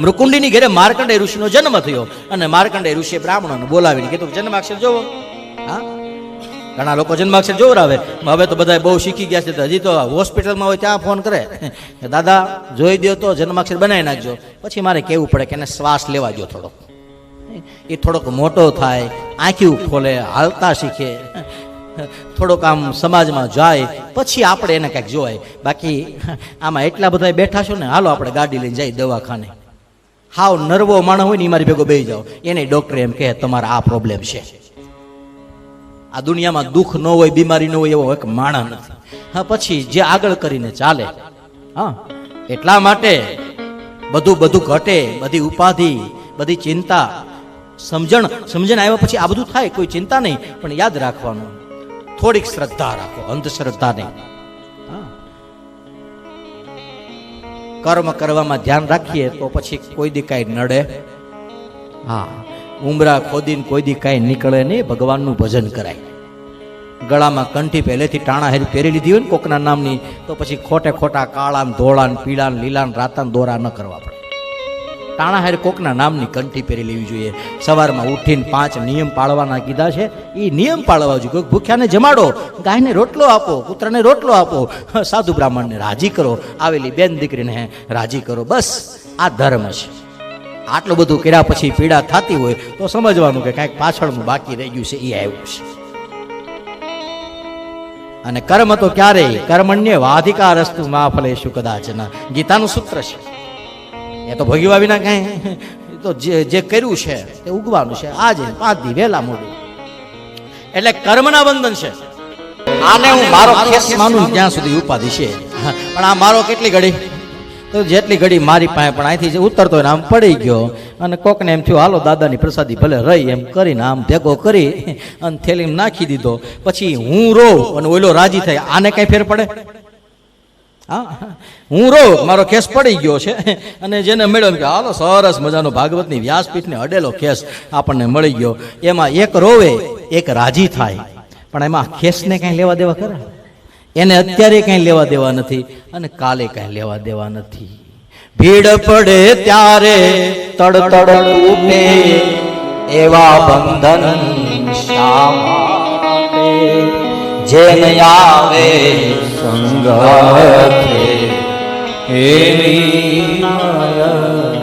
મૃકુંડીની ઘેરે માર્કંડે ઋષિનો જન્મ થયો અને માર્કંડે ઋષિએ બ્રાહ્મણોને બોલાવીને કીધું જન્માક્ષર જોવો. હા? ઘણા લોકો જન્માક્ષર જોવરાવે. હવે તો બધા બહુ શીખી ગયા છે તો હજી તો હોસ્પિટલમાં હોય ત્યાં ફોન કરે. દાદા, જોઈ દો તો, જન્માક્ષર બનાવી નાખજો. પછી મારે કહેવું પડે કે એને શ્વાસ લેવા દો થોડોક. એ થોડોક મોટો થાય આંખ્યું ખોલે, હાલતા શીખે. થોડોક આમ સમાજમાં જાય. પછી આપણે એને કંઈક જોવાય. બાકી આમાં એટલા બધા બેઠા છો ને, હાલો આપણે ગાડી લઈને જઈએ દવાખાને. હાવ નર્વો માણસ હોય ને એ મારી ભેગો બે જાઓ. એને ડૉક્ટર એમ કહે, તમારા આ પ્રોબ્લેમ છે. આ દુનિયામાં દુઃખ ન હોય, બીમારી ન હોય એવો એક માણસ નથી. હા, પછી જે આગળ કરીને ચાલે, હા, એટલા માટે બધું બધું ઘટે, બધી ઉપાધિ, બધી ચિંતા. સમજણ સમજણ આવ્યા પછી આ બધું થાય, કોઈ ચિંતા નહીં, પણ યાદ રાખવાનું. થોડીક શ્રદ્ધા રાખો, અંધશ્રદ્ધા નહીં. કર્મ કરવામાં ધ્યાન રાખીએ તો પછી કોઈ દી કાંઈ નડે. હા, ઉમરા ખોદીને કોઈ દી કાંઈ નીકળે નહીં, ભગવાનનું ભજન કરાય. ગળામાં કંઠી પહેલેથી ટાણા હેરી પહેરી લીધી હોય ને કોકના નામની, તો પછી ખોટે ખોટા કાળા ધોળા પીળા લીલા રાતા દોરા ન કરવા પડે. ટાણા હેર કોકના નામની કંઠી પહેરી લેવી જોઈએ. સવારમાં ઉઠીને પાંચ નિયમ પાળવાના કીધા છે. એ નિયમ પાળવા જોઈએ. કોઈક ભૂખ્યાને જમાડો. ગાયને રોટલો આપો કૂતરાને રોટલો આપો. સાધુ બ્રાહ્મણને રાજી કરો. આવેલી બેન દીકરીને રાજી કરો. બસ, આ ધર્મ છે. આટલું બધું કર્યા પછી પીડા થતી હોય તો સમજવાનું કે કાંઈક પાછળનું બાકી રહી ગયું છે. એ આવ્યું છે. અને કર્મ તો ક્યારેય કર્મણ્ય વાધિકાર અસ્તુ મા ફલેશુ કદાચ ગીતાનું સૂત્ર છે. એ તો ભોગીવા વિના કાંઈ. એ તો જે જે કર્યું છે તે ઉગવાનું છે. આજે પાંચ દી વહેલા મોડું એટલે કર્મના બંધન છે. આને હું મારો કેસ માનું ત્યાં સુધી ઉપાધિ છે. પણ આ મારો કેટલી ઘડી? તો જેટલી ઘડી મારી પાસે પણ અહીંથી ઉતરતો આમ પડી ગયો. અને કોકને એમ થયું, હાલો દાદાની પ્રસાદી ભલે રહી. એમ કરીને આમ ભેગો કરી અને થેલીમાં નાખી દીધો. પછી હું રો અને ઓલો રાજી થાય, આને કઈ ફેર પડે? હા. હું રો મારો કેસ પડી ગયો છે. અને જેને મળ્યો કે, હાલો, સરસ મજાનો ભાગવતની વ્યાસપીઠને અડેલો કેસ આપણને મળી ગયો. એમાં એક રોવે, એક રાજી થાય. પણ એમાં કેસને કાંઈ લેવા દેવા ખરા? એને અત્યારે કાંઈ લેવા દેવા નથી અને કાલે કાંઈ લેવા દેવા નથી. ભીડ પડે ત્યારે તડતડ તૂટે એવા બંધન શા જેન આવે એવી માયા